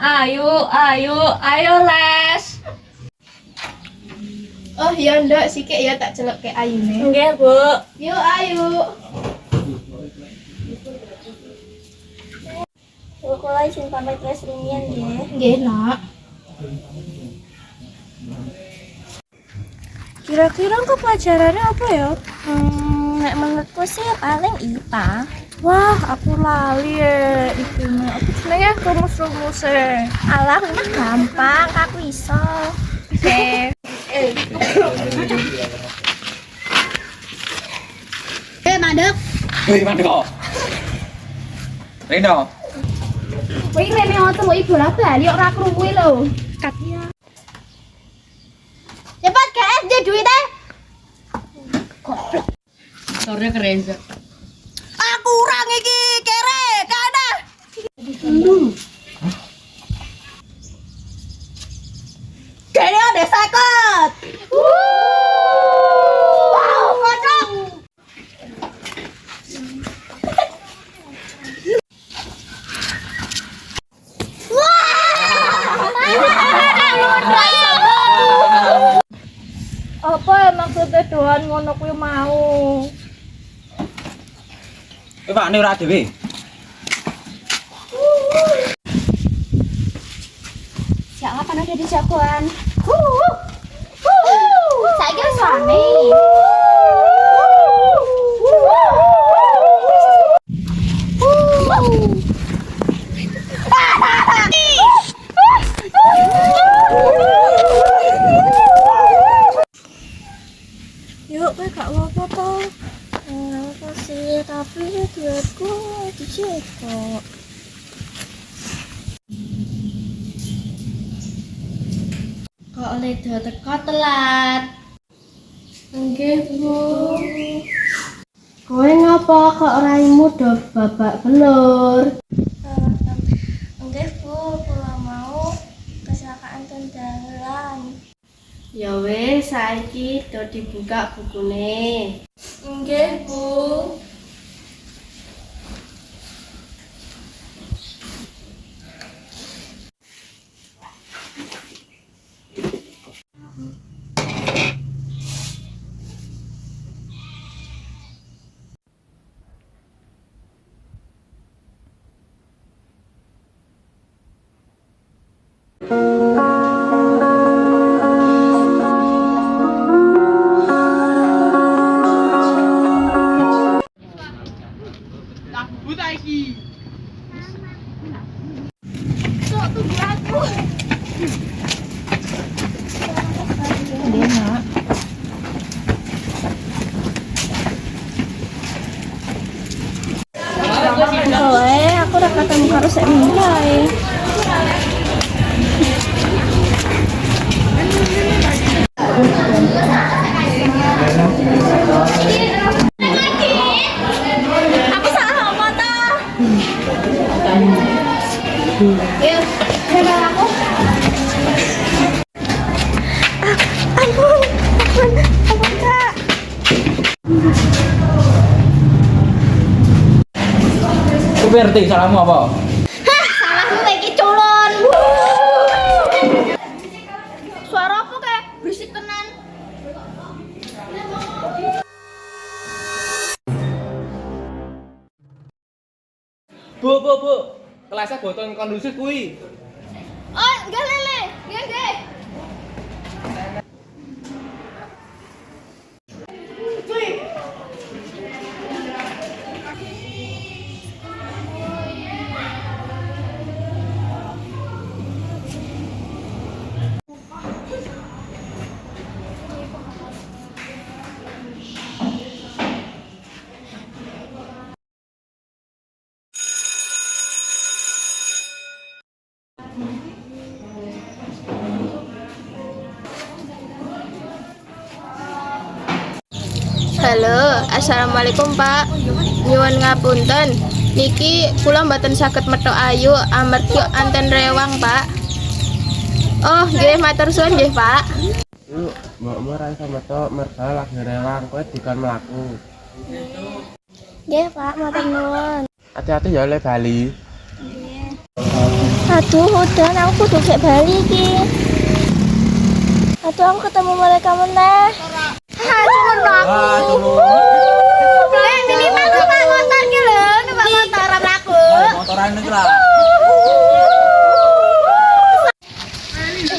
Ayo, ayo, ayo les. Oh ya ndak sikik ya tak celok ke ayune. Nggih, Bu. Yuk ayo. Bu kula izin pamit les rumiyin nggih. Nggih, Nak. Kira-kira kok pelajarannya apa ya? Hmm, nek menurutku sih paling IPA. Wah, aku lali ya. Iki apa jenenge rumus-rumusnya. Alah, mah gampang, aku iso. Oke. Eh, mandek. Hei, Mandeko. Rino, Kowe iki rene ngoten kok ibu lah bali ora krungu lho. Katnya. Cepat ke SD duite. Sore ke doan ngono kuwi mau? kowe pakne ora dhewe. Siapa kan ada di jagoan? Saya kira suami. Kowe gak apa-apa to. Eh, apa sih, tapi duitku dicekok. Kok oleh do teko telat? Nggih, Bu. Kowe ngapa kok raimu do babak belur? Enggak, Bu, kula mau kecelakaan tendalan. Ya wis, saiki do dibuka bukune. Enggak, Bu. Udah ketemu karo sek mulai. Aku salah apa Ngerti salahmu apa? Salahmu iki culun. Suara apa kayak berisik tenan? Bu, bu, bu. Kelasnya boten kondusif kuwi. Oh, enggak lele. Enggak, enggak. Halo, Assalamualaikum Pak. Nyuwun ngapunten. Niki kula mboten saged metok ayu amarga anten rewang, Pak. Oh, nggih matur suwun nggih, Pak. Yuk, mbokmu ra iso metu merga lagi rewang kowe dikon mlaku. Nggih, Pak, matur nuwun. Hati-hati ya oleh Bali. Aduh, udah aku kudu gek bali iki. Aduh, aku ketemu mereka meneh. Eh, minimal numpak motor ki lho, numpak motor aku. Motoran iki lah.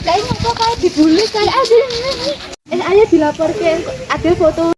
Kayak kok kayak dibully kayak ada. Eh ayo dilaporkan ada foto.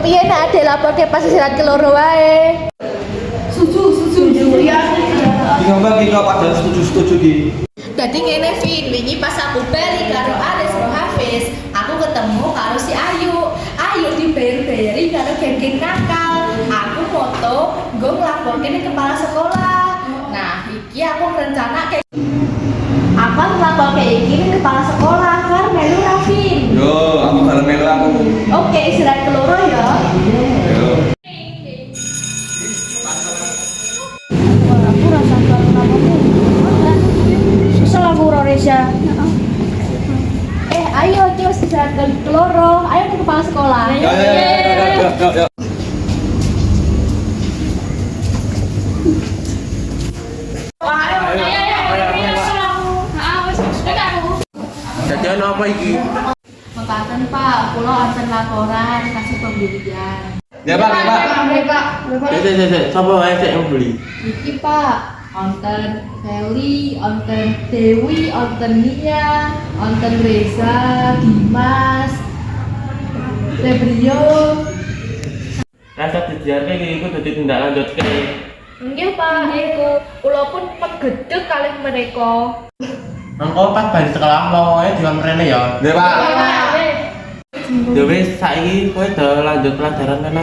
Kepiye nak ade lapor ke pasisiran keloro wae. Bingung banget iki pada setuju-setuju iki. Dadi ngene Vin, wingi pas aku bali karo Aris Bro Hafiz, aku ketemu karo si Ayu. Ayu dibayar-bayari karo geng-geng nakal. Aku foto, gue ngelaporke ning kepala sekolah. Nah, iki aku rencana kayak Aku ngelapor kayak iki ning kepala sekolah karo melu Rafin. Yo, aku kalau melu aku. Oke, istirahat keloro ya. Ana apa iki? Mekaten Pak, kula anten laporan kasih pembelian. Ya Pak, ya Pak. Sik sik sik, sapa wae sik beli? Iki Pak, onten Feli, onten Dewi, onten Nia, onten Reza, Dimas, Febrio. Rasa dijiarke iki iku dadi tindak lanjutke. Nggih Pak, iku kula pun pedgedeg kalih mereka. Engko pas bali sekolah mau wae diwan mrene ya. Ya Pak. Ya wis saiki kowe do lanjut pelajaran kana.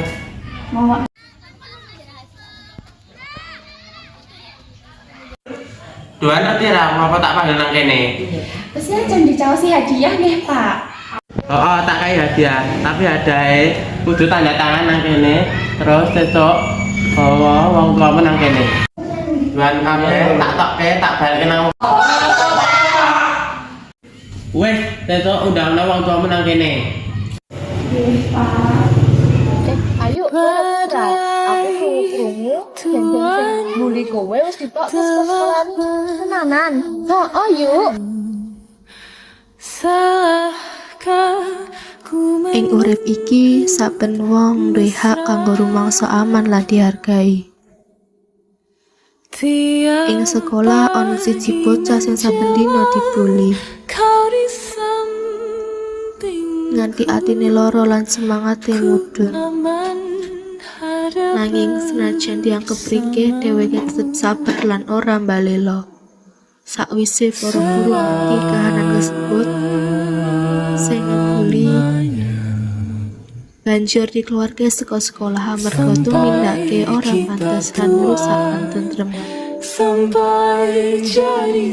Duan nanti ra apa tak panggil nang kene. Ya jangan dicaosi hadiah nih Pak. Oh, oh tak kayak hadiah, tapi hadiah kudu tanda tangan nang kene. Terus sesuk bawa wong tuamu nang kene. Duan kamu tak tokke tak balik nang Wes, sesuk undang wong tuamu nang kene. Ayo, ora Aku krungu bully kowe wis ditok ke sekolah tenanan. Ha, ayo. Ing urip iki saben wong duwe hak kanggo rumangsa aman lan dihargai. Ing sekolah ana siji bocah sing saben dina dibully. Nganti atine loro lan semangate mudhun. Nanging senajan dianggep ringkih dheweke tetep sabar lan ora mbalela. Sakwise para guru ngerti kahanan tersebut, sing ngebully banjur dikeluarke saka sekolah amarga tumindake ora pantes lan merusak tentrem.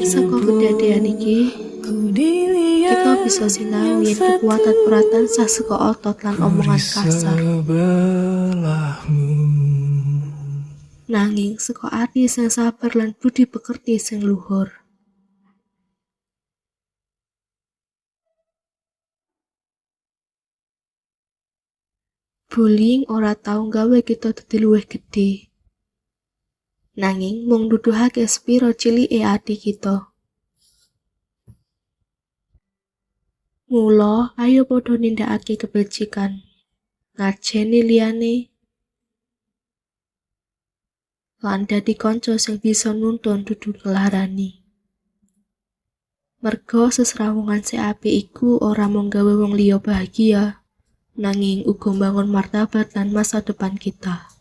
Saka kejadian iki, kita bisa sinau kekuatan peratan sah saka otot lan omongan kasar. Nanging saka ati sing sabar lan budi pekerti sing luhur. Bullying ora tau gawe kita dadi luwih gedhe. Nanging mung nuduhake spiro cilike ati kita. Mula ayo padha nindakake kebajikan. Ngajeni liyane lan dadi kanca sing bisa nuntun dudu ngelarani. Merga sesrawungan sing apik iku ora mung gawe wong liya bahagia, nanging uga mbangun martabat lan masa depan kita.